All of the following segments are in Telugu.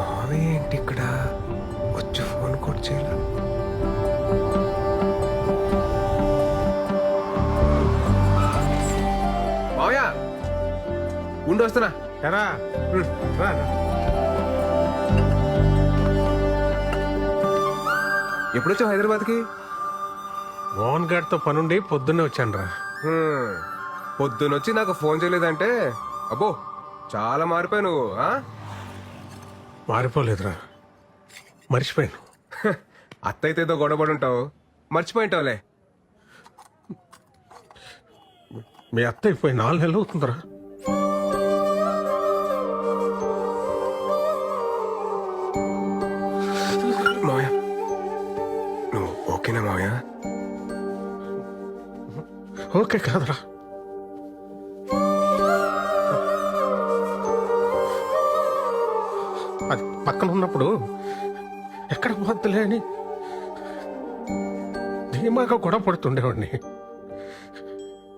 మావయ్య ఏంటి ఇక్కడ? వచ్చి ఫోన్ కొట్ చేయాల? మావయ్య! ఉండి వస్తున్నా. ఎరా? రా, రా. ఎప్పుడు వచ్చావు హైదరాబాద్కి? మోహన్ గారితో పనుండి పొద్దున్నే వచ్చాను రా. పొద్దునొచ్చి నాకు ఫోన్ చేయలేదంటే అబ్బో చాలా మారిపోయావు నువ్వు? మారిపోలేదురా. మర్చిపోయాను. అత్తయితే ఏదో గొడవపడి ఉంటావు మర్చిపోయింటావులే. మీ అత్త అయిపోయి నాలుగు నెలలు అవుతుందిరా. మావయ్య నువ్వు ఓకేనా మావయ్య? ఓకే కాదురా. పక్కన ఎక్కడ పోద్దులే అని ధీమాగా గొడవ పడుతుండేవాడిని.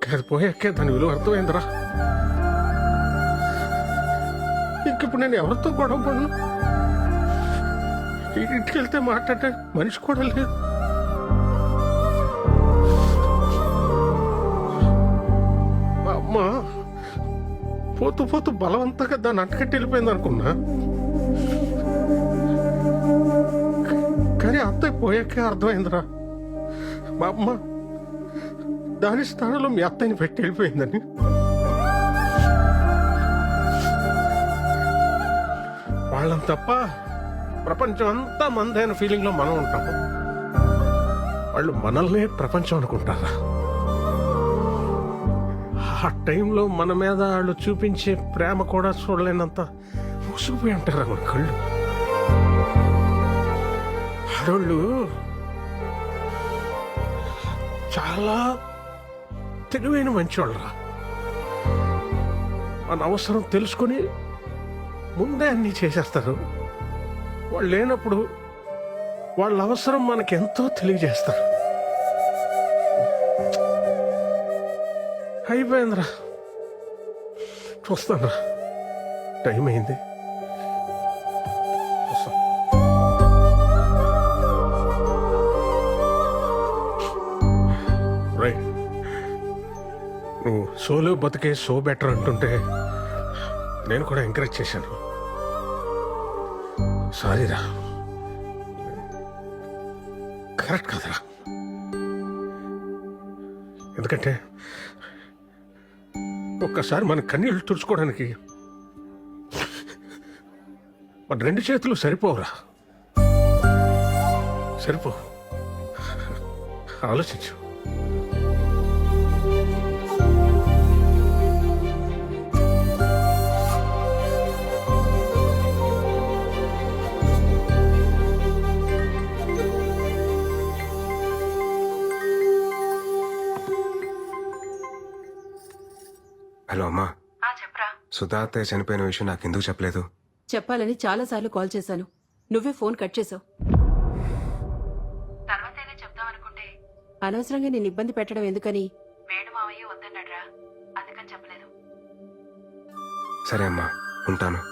కాదు పోయాకే దాని విలువ అర్థమైందిరా. ఇంకిప్పుడు నేను ఎవరితో గొడవ పడను? ఇంటికి వెళ్తే మాట్లాడే మనిషి కూడా లేదు. అమ్మ పోతూ పోతూ బలవంతంగా దాన్ని అంటకట్టి వెళ్ళిపోయింది అనుకున్నా కానీ అత్తయ్య పోయాకే అర్థమైందిరా మా అమ్మ దాని స్థానంలో మీ అత్తయ్యని పెట్టి వెళ్ళిపోయిందని వాళ్ళని తప్ప ప్రపంచం అంతా మందైన ఫీలింగ్లో మనం ఉంటాము వాళ్ళు మనల్నే ప్రపంచం అనుకుంటారా ఆ టైంలో మన మీద వాళ్ళు చూపించే ప్రేమ కూడా చూడలేనంత ముసుగుపోయి ఉంటారు మన కళ్ళు ఆడోళ్ళు చాలా తెలివైన మంచివాళ్ళరా మన అవసరం తెలుసుకొని ముందే అన్నీ చేసేస్తారు. వాళ్ళు లేనప్పుడు వాళ్ళ అవసరం మనకి ఎంతో తెలియజేస్తారు. అయిపోయిందిరా. చూస్తానురా. టైం అయింది. నువ్వు సోలో బతికే సో బెటర్ అంటుంటే నేను కూడా ఎంకరేజ్ చేశాను. సారీరా కరెక్ట్ కాదురా. ఎందుకంటే ఒక్కసారి మన కన్నీళ్ళు తుడుచుకోవడానికి మన రెండు చేతులు సరిపోవురా. సరిపో. ఆలోచించు. చెప్పరా సుధా అత్తయ్య చనిపోయిన విషయం నాకు ఎందుకు చెప్పలేదు? చెప్పాలని చాలాసార్లు కాల్ చేశాను. నువ్వే ఫోన్ కట్ చేసావు తర్వాతైనా చెప్దామనుకుంటే అనవసరంగా నేను ఇబ్బంది పెట్టడం ఎందుకని? వేణు మావయ్య వద్దన్నాడ్రా. అందుకని చెప్పలేదు. సరే అమ్మా ఉంటాను.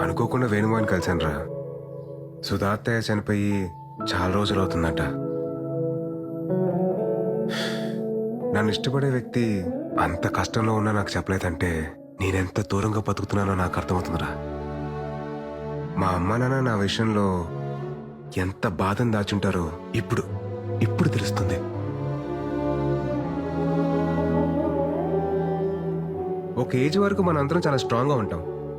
అనుకోకుండా వేణుమాని కలిశాను రా సుధాత్తయ్య చనిపోయి చాలా రోజులు అవుతుందట. నన్ను ఇష్టపడే వ్యక్తి అంత కష్టంలో ఉన్నా నాకు చెప్పలేదంటే నేనెంత దూరంగా బతుకుతున్నానో నాకు అర్థమవుతుందిరా. మా అమ్మ నాన్న నా విషయంలో ఎంత బాధను దాచుంటారో ఇప్పుడు ఇప్పుడు తెలుస్తుంది. ఒక ఏజ్ వరకు మనం అందరం చాలా స్ట్రాంగ్గా ఉంటాం.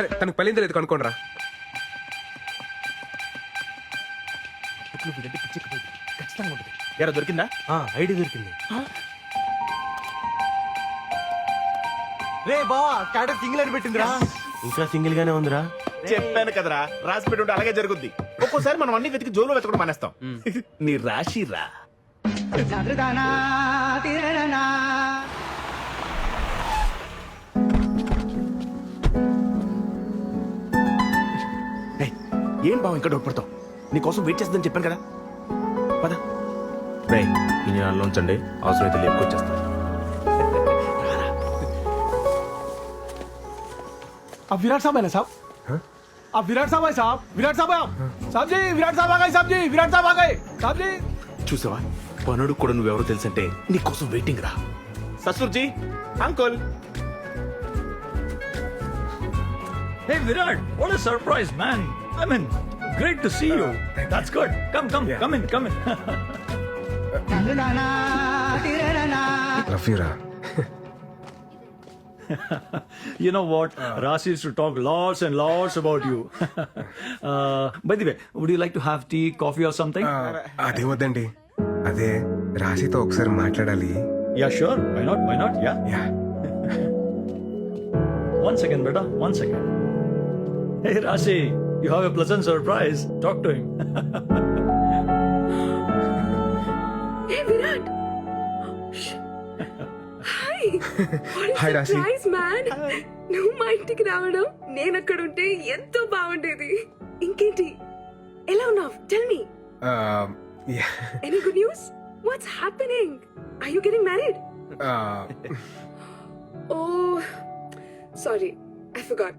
సరే తనకు పెళ్ళింది లేదు కనుక్కోండి రా. ఎరా దొరికిందా? ఐడి దొరికింది. రే బావా సింగిల్ అని పెట్టిందిరా. ఇంకా సింగిల్ గానే ఉందిరా. చెప్పాను కదరా రాసి పెట్టి ఉంటే అలాగే జరుగుద్ది. ఒక్కోసారి మనం అన్ని వెతికి జోలో వెతకడం మానేస్తాం. నీ రాశి ఏం బావ ఇంకా డౌట్ నీ కోసం వెయిట్ చేస్తుందని చెప్పాను కదా పద రే ఈ నెలలో ఉంచండి అవసరమైతే లేపుకొచ్చేస్తాను अब विराट साहब है ना साहब अब विराट साहब है साहब विराट साहब है आप साहब जी विराट साहब आ गए साहब जी विराट साहब आ गए साहब जी చూసావా పనుడు కూడా నువ్వెవరో తెలుసంటే నీ కోసం వెయిటింగ్ రా ససుర్జీ uncle Hey Virat, what a surprise, man! I mean, great to see you. That's good. Come, come, come in, come in. Love you రా you know what? Rasi used to talk lots and lots about you. uh, by the way, would you like to have tea, coffee, or something? అదే వద్దండి అదే రాశితో ఒకసారి మాట్లాడాలి yeah, sure. Why not? Why not? Yeah. Yeah One second, brother. One second. Hey, Rasi, You have a pleasant surprise. Talk to him. Hey Virat hi hi Rashi nice man నువ్వు మా ఇంటికి రావడం నేను అక్కడ ఉంటే ఎంతో బాగుండేది. ఇంకేంటి? ఎలా ఉన్నావు? Tell me yeah. Any good news what's happening are you getting married oh sorry I forgot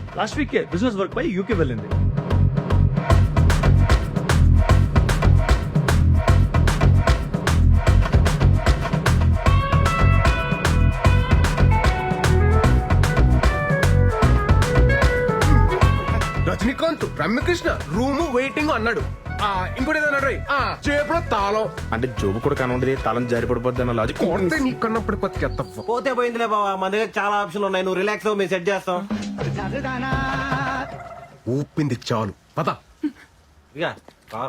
last వీకే బిజినెస్ వర్క్ పై యూకే వెళ్ళింది. రమ్యకృష్ణ రూము వెయిటింగ్ అన్నాడు. ఆ, ఇంకోటి ఏదో అన్నాడు. ఆ, చేపలో తాళం. అంటే జోబు కూడా కనుండదు తాళం జారి పడిపోద్ది అన్న లాజిక్ కొడితే పోతే పోయిందిలే బావా మన దగ్గర చాలా ఆప్షన్లు ఉన్నాయి. నువ్వు రిలాక్స్ అవ్వు మేము సెట్ చేస్తాం. ఊపింది చాలు. పద. ఇక